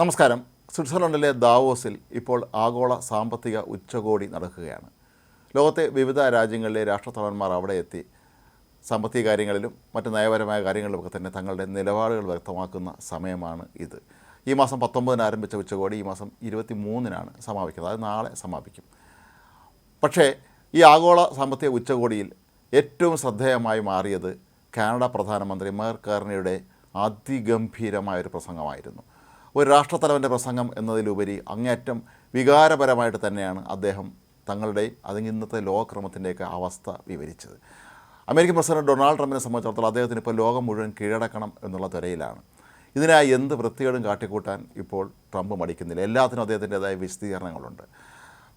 നമസ്കാരം. സ്വിറ്റ്സർലൻഡിലെ ദാവോസിൽ ഇപ്പോൾ ആഗോള സാമ്പത്തിക ഉച്ചകോടി നടക്കുകയാണ്. ലോകത്തെ വിവിധ രാജ്യങ്ങളിലെ രാഷ്ട്രത്തലവന്മാർ അവിടെ എത്തി. സാമ്പത്തിക കാര്യങ്ങളിലും മറ്റ് നയപരമായ കാര്യങ്ങളിലുമൊക്കെ തന്നെ തങ്ങളുടെ നിലപാടുകൾ വ്യക്തമാക്കുന്ന സമയമാണ് ഇത്. ഈ മാസം പത്തൊമ്പതിന് ആരംഭിച്ച ഉച്ചകോടി ഈ മാസം ഇരുപത്തി മൂന്നിനാണ് സമാപിക്കുന്നത്. അത് നാളെ സമാപിക്കും. പക്ഷേ ഈ ആഗോള സാമ്പത്തിക ഉച്ചകോടിയിൽ ഏറ്റവും ശ്രദ്ധേയമായി മാറിയത് കാനഡ പ്രധാനമന്ത്രി മേർ കാർണിയുടെ അതിഗംഭീരമായൊരു പ്രസംഗമായിരുന്നു. ഒരു രാഷ്ട്രത്തലവന്റെ പ്രസംഗം എന്നതിലുപരി അങ്ങേയറ്റം വികാരപരമായിട്ട് തന്നെയാണ് അദ്ദേഹം തങ്ങളുടെ അല്ലെങ്കിൽ ഇന്നത്തെ ലോകക്രമത്തിന്റെയൊക്കെ അവസ്ഥ വിവരിച്ചത്. അമേരിക്കൻ പ്രസിഡന്റ് ഡൊണാൾഡ് ട്രംപിനെ സംബന്ധിച്ചിടത്തോളം അദ്ദേഹത്തിന് ഇപ്പോൾ ലോകം മുഴുവൻ കീഴടക്കണം എന്നുള്ള തുരയിലാണ് ഇതിനായി എന്ത് വൃത്തികേടും കാട്ടിക്കൂട്ടാൻ ഇപ്പോൾ ട്രംപ് മടിക്കുന്നില്ല. എല്ലാത്തിനും അദ്ദേഹത്തിന്റെതായ വിശദീകരണങ്ങളുണ്ട്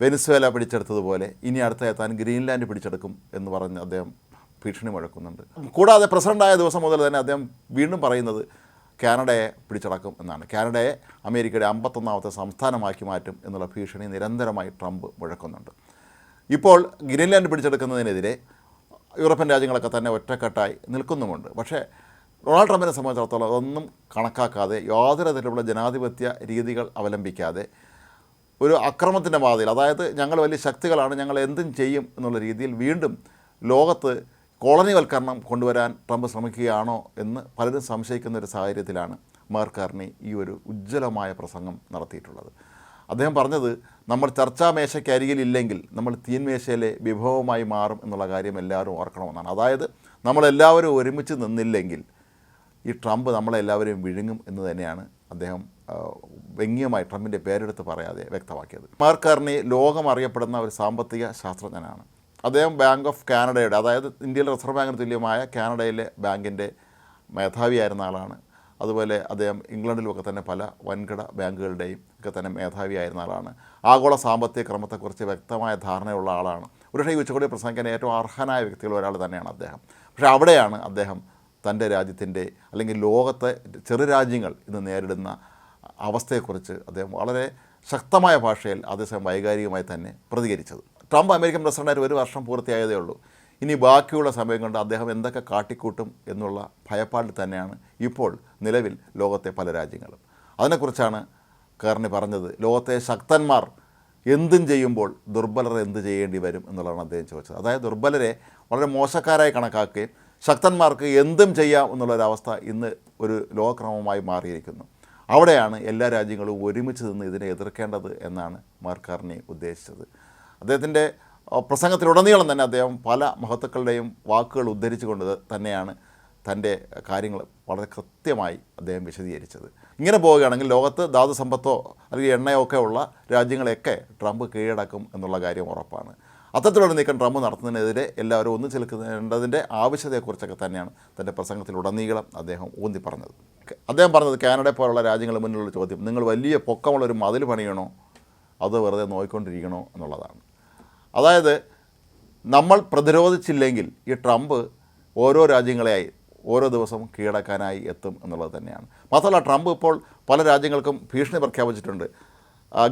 വെനിസ്വേല പിടിച്ചെടുത്തതുപോലെ ഇനി അടുത്ത എത്താൻ ഗ്രീൻലാൻഡ് പിടിച്ചെടുക്കും എന്ന് പറഞ്ഞ് അദ്ദേഹം ഭീഷണി മുഴക്കുന്നുണ്ട്. കൂടാതെ പ്രസിഡന്റായ ദിവസം മുതൽ തന്നെ അദ്ദേഹം വീണ്ടും പറയുന്നത് കാനഡയെ പിടിച്ചടക്കും എന്നാണ്. കാനഡയെ അമേരിക്കയുടെ അമ്പത്തൊന്നാമത്തെ സംസ്ഥാനമാക്കി മാറ്റും എന്നുള്ള ഭീഷണി നിരന്തരമായി ട്രംപ് മുഴക്കുന്നുണ്ട്. ഇപ്പോൾ ഗ്രീൻലാൻഡ് പിടിച്ചെടുക്കുന്നതിനെതിരെ യൂറോപ്യൻ രാജ്യങ്ങളൊക്കെ തന്നെ ഒറ്റക്കെട്ടായി നിൽക്കുന്നുമുണ്ട്. പക്ഷേ ഡൊണാൾഡ് ട്രംപിനെ സംബന്ധിച്ചിടത്തോളം അതൊന്നും കണക്കാക്കാതെ യാതൊരു തരത്തിലുള്ള ജനാധിപത്യ രീതികൾ അവലംബിക്കാതെ ഒരു അക്രമത്തിന്റെ പാതയിൽ അതായത് ഞങ്ങൾ വലിയ ശക്തികളാണ് ഞങ്ങൾ എന്തും ചെയ്യും എന്നുള്ള രീതിയിൽ വീണ്ടും ലോകത്ത് കോളനിവൽക്കരണം കൊണ്ടുവരാൻ ട്രംപ് ശ്രമിക്കുകയാണോ എന്ന് പലരും സംശയിക്കുന്ന ഒരു സാഹചര്യത്തിലാണ് മാർക്കാർണി ഈ ഒരു ഉജ്ജ്വലമായ പ്രസംഗം നടത്തിയിട്ടുള്ളത്. അദ്ദേഹം പറഞ്ഞത് നമ്മൾ ചർച്ചാ മേശയ്ക്കരികിലില്ലെങ്കിൽ നമ്മൾ തീൻമേശയിലെ വിഭവമായി മാറും എന്നുള്ള കാര്യം എല്ലാവരും ഓർക്കണമെന്നാണ്. അതായത് നമ്മളെല്ലാവരും ഒരുമിച്ച് നിന്നില്ലെങ്കിൽ ഈ ട്രംപ് നമ്മളെല്ലാവരെയും വിഴുങ്ങും എന്ന് തന്നെയാണ് അദ്ദേഹം വ്യംഗ്യമായി ട്രംപിന്റെ പേരെടുത്ത് പറയാതെ വ്യക്തമാക്കിയത്. മാർക്കാർണി ലോകം അറിയപ്പെടുന്ന ഒരു സാമ്പത്തിക ശാസ്ത്രജ്ഞനാണ്. അദ്ദേഹം ബാങ്ക് ഓഫ് കാനഡയുടെ അതായത് ഇന്ത്യയിലെ റിസർവ് ബാങ്കിന് തുല്യമായ കാനഡയിലെ ബാങ്കിന്റെ മേധാവിയായിരുന്ന ആളാണ്. അതുപോലെ അദ്ദേഹം ഇംഗ്ലണ്ടിലുമൊക്കെ തന്നെ പല വൻകിട ബാങ്കുകളുടെയും ഒക്കെ തന്നെ മേധാവിയായിരുന്ന ആളാണ്. ആഗോള സാമ്പത്തിക ക്രമത്തെക്കുറിച്ച് വ്യക്തമായ ധാരണയുള്ള ആളാണ്. ഒരുപക്ഷേ ഈ ഉച്ചകോടി പ്രസംഗിക്കാൻ ഏറ്റവും അർഹനായ വ്യക്തികൾ ഒരാൾ തന്നെയാണ് അദ്ദേഹം. പക്ഷേ അവിടെയാണ് അദ്ദേഹം തന്റെ രാജ്യത്തിന്റെ അല്ലെങ്കിൽ ലോകത്തെ ചെറു രാജ്യങ്ങൾ ഇന്ന് നേരിടുന്ന അവസ്ഥയെക്കുറിച്ച് അദ്ദേഹം വളരെ ശക്തമായ ഭാഷയിൽ അതേസമയം വൈകാരികമായി തന്നെ പ്രതികരിച്ചത്. ട്രംപ് അമേരിക്കൻ പ്രസിഡന്റായിട്ട് ഒരു വർഷം പൂർത്തിയായതേ ഉള്ളൂ. ഇനി ബാക്കിയുള്ള സമയം കൊണ്ട് അദ്ദേഹം എന്തൊക്കെ കാട്ടിക്കൂട്ടും എന്നുള്ള ഭയപ്പാടിൽ തന്നെയാണ് ഇപ്പോൾ നിലവിൽ ലോകത്തെ പല രാജ്യങ്ങളും. അതിനെക്കുറിച്ചാണ് കേർണി പറഞ്ഞത്. ലോകത്തെ ശക്തന്മാർ എന്തും ചെയ്യുമ്പോൾ ദുർബലർ എന്ത് ചെയ്യേണ്ടി വരും എന്നുള്ളതാണ് അദ്ദേഹം ചോദിച്ചത്. അതായത് ദുർബലരെ വളരെ മോശക്കാരായി കണക്കാക്കുകയും ശക്തന്മാർക്ക് എന്തും ചെയ്യാം എന്നുള്ളൊരവസ്ഥ ഇന്ന് ഒരു ലോകക്രമമായി മാറിയിരിക്കുന്നു. അവിടെയാണ് എല്ലാ രാജ്യങ്ങളും ഒരുമിച്ച് നിന്ന് ഇതിനെ എതിർക്കേണ്ടത് എന്നാണ് മാർക്കാർണി ഉദ്ദേശിച്ചത്. അദ്ദേഹത്തിന്റെ പ്രസംഗത്തിലുടനീളം തന്നെ അദ്ദേഹം പല മഹത്തുക്കളുടെയും വാക്കുകൾ ഉദ്ധരിച്ചുകൊണ്ട് തന്നെയാണ് തന്റെ കാര്യങ്ങൾ വളരെ കൃത്യമായി അദ്ദേഹം വിശദീകരിച്ചത്. ഇങ്ങനെ പോവുകയാണെങ്കിൽ ലോകത്ത് ധാതു സമ്പത്തോ അല്ലെങ്കിൽ എണ്ണയോ ഒക്കെ ഉള്ള രാജ്യങ്ങളെയൊക്കെ ട്രംപ് കീഴടക്കും എന്നുള്ള കാര്യം ഉറപ്പാണ്. അത്തരത്തിലുള്ള നീക്കം ട്രംപ് നടത്തുന്നതിനെതിരെ എല്ലാവരും ഒന്നു ചെലുക്കുന്നതിന്റെ ആവശ്യതയെക്കുറിച്ചൊക്കെ തന്നെയാണ് തന്റെ പ്രസംഗത്തിലുടനീളം അദ്ദേഹം ഊന്നി പറഞ്ഞത് അദ്ദേഹം പറഞ്ഞത് കാനഡ പോലുള്ള രാജ്യങ്ങൾ മുന്നിലുള്ള ചോദ്യം നിങ്ങൾ വലിയ പൊക്കമുള്ള ഒരു മതിൽ പണിയണോ? അത് വെറുതെ നോക്കിക്കൊണ്ടിരിക്കണോ എന്നുള്ളതാണ്. അതായത് നമ്മൾ പ്രതിരോധിച്ചില്ലെങ്കിൽ ഈ ട്രംപ് ഓരോ രാജ്യങ്ങളെയായി ഓരോ ദിവസം കീഴടക്കാനായി എത്തും എന്നുള്ളത് തന്നെയാണ്. മാത്രമല്ല ട്രംപ് ഇപ്പോൾ പല രാജ്യങ്ങൾക്കും ഭീഷണി പ്രഖ്യാപിച്ചിട്ടുണ്ട്.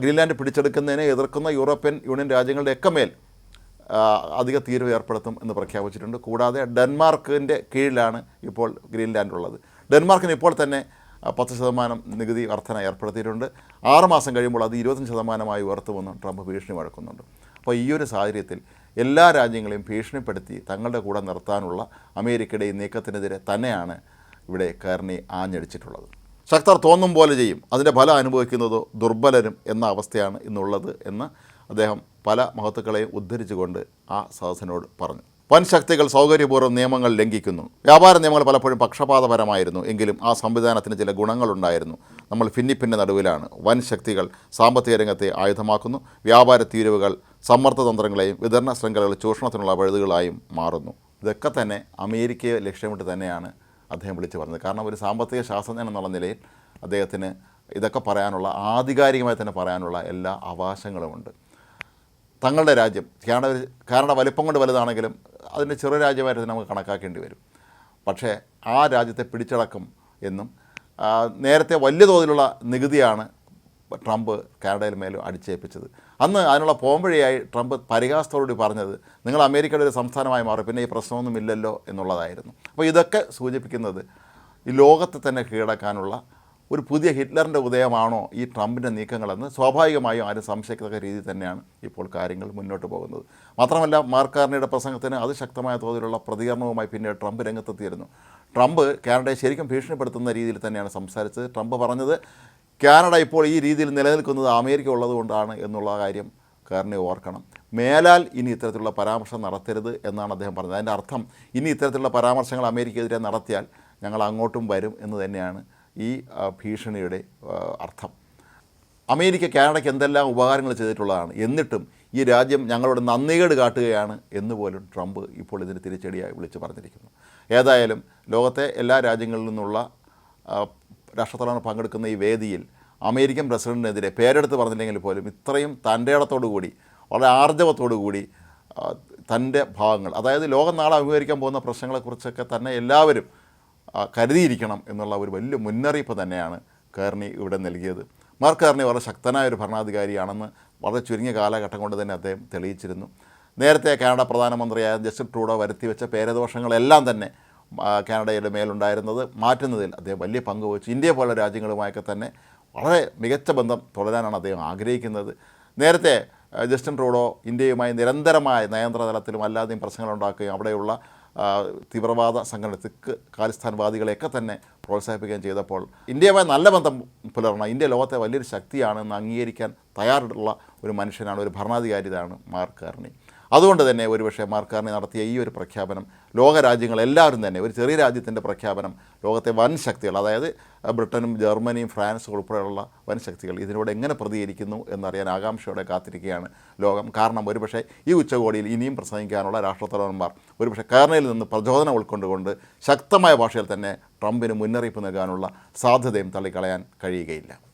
ഗ്രീൻലാൻഡ് പിടിച്ചെടുക്കുന്നതിനെ എതിർക്കുന്ന യൂറോപ്യൻ യൂണിയൻ രാജ്യങ്ങളുടെയൊക്കെ മേൽ അധിക തീരുവ ഏർപ്പെടുത്തും എന്ന് പ്രഖ്യാപിച്ചിട്ടുണ്ട്. കൂടാതെ ഡെൻമാർക്കിന്റെ കീഴിലാണ് ഇപ്പോൾ ഗ്രീൻലാൻഡ് ഉള്ളത് ഡെൻമാർക്കിന് ഇപ്പോൾ തന്നെ പത്ത് ശതമാനം നികുതി വർധന ഏർപ്പെടുത്തിയിട്ടുണ്ട്. ആറ് മാസം കഴിയുമ്പോൾ അത് ഇരുപത്തഞ്ച് ശതമാനമായി ഉയർത്തുമെന്നും ട്രംപ് ഭീഷണി മുഴക്കുന്നുണ്ട് അപ്പോൾ ഈ ഒരു സാഹചര്യത്തിൽ എല്ലാ രാജ്യങ്ങളെയും ഭീഷണിപ്പെടുത്തി തങ്ങളുടെ കൂടെ നിർത്താനുള്ള അമേരിക്കയുടെ ഈ നീക്കത്തിനെതിരെ തന്നെയാണ് ഇവിടെ കർണി ആഞ്ഞടിച്ചിട്ടുള്ളത്. ശക്തർ തോന്നും പോലെ ചെയ്യും. അതിന്റെ ഫലം അനുഭവിക്കുന്നതോ ദുർബലരും എന്ന അവസ്ഥയാണ് ഇന്നുള്ളത് എന്ന് അദ്ദേഹം പല മഹത്തുക്കളെയും ഉദ്ധരിച്ചുകൊണ്ട് ആ സദസ്സിനോട് പറഞ്ഞു. വൻ ശക്തികൾ സൗകര്യപൂർവം നിയമങ്ങൾ ലംഘിക്കുന്നു. വ്യാപാര നിയമങ്ങൾ പലപ്പോഴും പക്ഷപാതപരമായിരുന്നു. എങ്കിലും ആ സംവിധാനത്തിന് ചില ഗുണങ്ങളുണ്ടായിരുന്നു. നമ്മൾ ഭിന്നിപ്പിന്റെ നടുവിലാണ്. വൻ ശക്തികൾ സാമ്പത്തിക രംഗത്തെ ആയുധമാക്കുന്നു. വ്യാപാര തീരുവകൾ സമ്മർദ്ദതന്ത്രങ്ങളെയും വിതരണ ശൃംഖലകൾ ചൂഷണത്തിനുള്ള വഴുതുകളായും മാറുന്നു. ഇതൊക്കെ തന്നെ അമേരിക്കയെ ലക്ഷ്യമിട്ട് തന്നെയാണ് അദ്ദേഹം വിളിച്ചു പറഞ്ഞത്. കാരണം ഒരു സാമ്പത്തിക ശാസ്ത്രജ്ഞൻ എന്നുള്ള നിലയിൽ അദ്ദേഹത്തിന് ഇതൊക്കെ പറയാനുള്ള ആധികാരികമായി തന്നെ പറയാനുള്ള എല്ലാ അവകാശങ്ങളുമുണ്ട്. തങ്ങളുടെ രാജ്യം കാരണം കാരണം വലിപ്പം കൊണ്ട് വലുതാണെങ്കിലും അതിന്റെ ചെറു രാജ്യമായിട്ട് നമുക്ക് കണക്കാക്കേണ്ടി വരും. പക്ഷേ ആ രാജ്യത്തെ പിടിച്ചടക്കും എന്നും നേരത്തെ വലിയ തോതിലുള്ള നികുതിയാണ് ട്രംപ് കാനഡയിൽ മേലും അടിച്ചേൽപ്പിച്ചത്. അന്ന് അതിനുള്ള പോംവഴിയായി ട്രംപ് പരിഹാസത്തോടുകൂടി പറഞ്ഞത് നിങ്ങൾ അമേരിക്കയുടെ ഒരു സംസ്ഥാനമായി മാറും പിന്നെ ഈ പ്രശ്നമൊന്നുമില്ലല്ലോ എന്നുള്ളതായിരുന്നു. അപ്പോൾ ഇതൊക്കെ സൂചിപ്പിക്കുന്നത് ഈ ലോകത്തെ തന്നെ കീഴടക്കാനുള്ള ഒരു പുതിയ ഹിറ്റ്ലറിന്റെ ഉദയമാണോ ഈ ട്രംപിന്റെ നീക്കങ്ങളെന്ന് സ്വാഭാവികമായും ആരും സംശയിക്കത്തക്ക രീതിയിൽ തന്നെയാണ് ഇപ്പോൾ കാര്യങ്ങൾ മുന്നോട്ട് പോകുന്നത്. മാത്രമല്ല മാർക്കാർണിയുടെ പ്രസംഗത്തിന് അതിശക്തമായ തോതിലുള്ള പ്രതികരണവുമായി പിന്നീട് ട്രംപ് രംഗത്തെത്തിയിരുന്നു. ട്രംപ് കാനഡയെ ശരിക്കും ഭീഷണിപ്പെടുത്തുന്ന രീതിയിൽ തന്നെയാണ് സംസാരിച്ചത്. ട്രംപ് പറഞ്ഞത് കാനഡ ഇപ്പോൾ ഈ രീതിയിൽ നിലനിൽക്കുന്നത് അമേരിക്ക ഉള്ളതുകൊണ്ടാണ് എന്നുള്ള കാര്യം കാരനെ ഓർക്കണം. മേലാൽ ഇനി ഇത്തരത്തിലുള്ള പരാമർശം നടത്തരുത് എന്നാണ് അദ്ദേഹം പറഞ്ഞത്. അതിന്റെ അർത്ഥം ഇനി ഇത്തരത്തിലുള്ള പരാമർശങ്ങൾ അമേരിക്കയ്ക്കെതിരെ നടത്തിയാൽ ഞങ്ങൾ അങ്ങോട്ടും വരും എന്ന് തന്നെയാണ് ഈ ഭീഷണിയുടെ അർത്ഥം. അമേരിക്ക കാനഡയ്ക്ക് എന്തെല്ലാം ഉപകാരങ്ങൾ ചെയ്തിട്ടുള്ളതാണ്. എന്നിട്ടും ഈ രാജ്യം ഞങ്ങളോട് നന്ദികേട് കാട്ടുകയാണ് എന്ന് പോലും ട്രംപ് ഇപ്പോൾ ഇതിന് തിരിച്ചടിയായി വിളിച്ചു പറഞ്ഞിരിക്കുന്നു. ഏതായാലും ലോകത്തെ എല്ലാ രാജ്യങ്ങളിൽ നിന്നുള്ള രാഷ്ട്രത്തലവൻ പങ്കെടുക്കുന്ന ഈ വേദിയിൽ അമേരിക്കൻ പ്രസിഡന്റിനെതിരെ പേരെടുത്ത് പറഞ്ഞില്ലെങ്കിൽ പോലും ഇത്രയും തന്റെ കൂടി വളരെ ആർജവത്തോടു കൂടി തന്റെ ഭാഗങ്ങൾ അതായത് ലോകം നാളെ അഭിമുഖീകരിക്കാൻ പോകുന്ന പ്രശ്നങ്ങളെക്കുറിച്ചൊക്കെ തന്നെ എല്ലാവരും കരുതിയിരിക്കണം എന്നുള്ള ഒരു വലിയ മുന്നറിയിപ്പ് തന്നെയാണ് കേർണി ഇവിടെ നൽകിയത്. മാർക്ക് കേർണി വളരെ ശക്തനായ ഒരു ഭരണാധികാരിയാണെന്ന് വളരെ ചുരുങ്ങിയ കാലഘട്ടം കൊണ്ട് തന്നെ അദ്ദേഹം തെളിയിച്ചിരുന്നു. നേരത്തെ കാനഡ പ്രധാനമന്ത്രിയായ ജസ്റ്റിൻ ട്രൂഡോ വരുത്തിവെച്ച പേരദോഷങ്ങളെല്ലാം തന്നെ കാനഡയുടെ മേലുണ്ടായിരുന്നത് മാറ്റുന്നതിൽ അദ്ദേഹം വലിയ പങ്ക് വഹിച്ചു. ഇന്ത്യ പോലുള്ള രാജ്യങ്ങളുമായൊക്കെ തന്നെ വളരെ മികച്ച ബന്ധം തുടരാനാണ് അദ്ദേഹം ആഗ്രഹിക്കുന്നത്. നേരത്തെ ജസ്റ്റിൻ ട്രൂഡോ ഇന്ത്യയുമായി നിരന്തരമായ നയതന്ത്ര തലത്തിലും അല്ലാതെയും പ്രശ്നങ്ങളുണ്ടാക്കുകയും അവിടെയുള്ള തീവ്രവാദ സംഘടന തെക്ക് ഖാലിസ്ഥാൻവാദികളെയൊക്കെ തന്നെ പ്രോത്സാഹിപ്പിക്കുകയും ചെയ്തപ്പോൾ ഇന്ത്യയുമായി നല്ല ബന്ധം പുലർന്ന ഇന്ത്യ ലോകത്തെ വലിയൊരു ശക്തിയാണെന്ന് അംഗീകരിക്കാൻ തയ്യാറുള്ള ഒരു മനുഷ്യനാണ് ഒരു ഭരണാധികാരിയാണ് മാർക്ക് കാർണി. അതുകൊണ്ട് തന്നെ ഒരുപക്ഷെ മാർക്കാർണി നടത്തിയ ഈ ഒരു പ്രഖ്യാപനം ലോകരാജ്യങ്ങളെല്ലാവരും തന്നെ ഒരു ചെറിയ രാജ്യത്തിന്റെ പ്രഖ്യാപനം ലോകത്തെ വൻ ശക്തികൾ അതായത് ബ്രിട്ടനും ജർമ്മനിയും ഫ്രാൻസും ഉൾപ്പെടെയുള്ള വൻ ശക്തികൾ ഇതിനോട് എങ്ങനെ പ്രതികരിക്കുന്നു എന്നറിയാൻ ആകാംക്ഷയോടെ കാത്തിരിക്കുകയാണ് ലോകം. കാരണം ഒരുപക്ഷെ ഈ ഉച്ചകോടിയിൽ ഇനിയും പ്രസംഗിക്കാനുള്ള രാഷ്ട്രത്തലവന്മാർ ഒരുപക്ഷെ കാർണയിൽ നിന്ന് പ്രചോദനം ഉൾക്കൊണ്ടുകൊണ്ട് ശക്തമായ ഭാഷയിൽ തന്നെ ട്രംപിന് മുന്നറിയിപ്പ് നൽകാനുള്ള സാധ്യതയും തള്ളിക്കളയാൻ കഴിയുകയില്ല.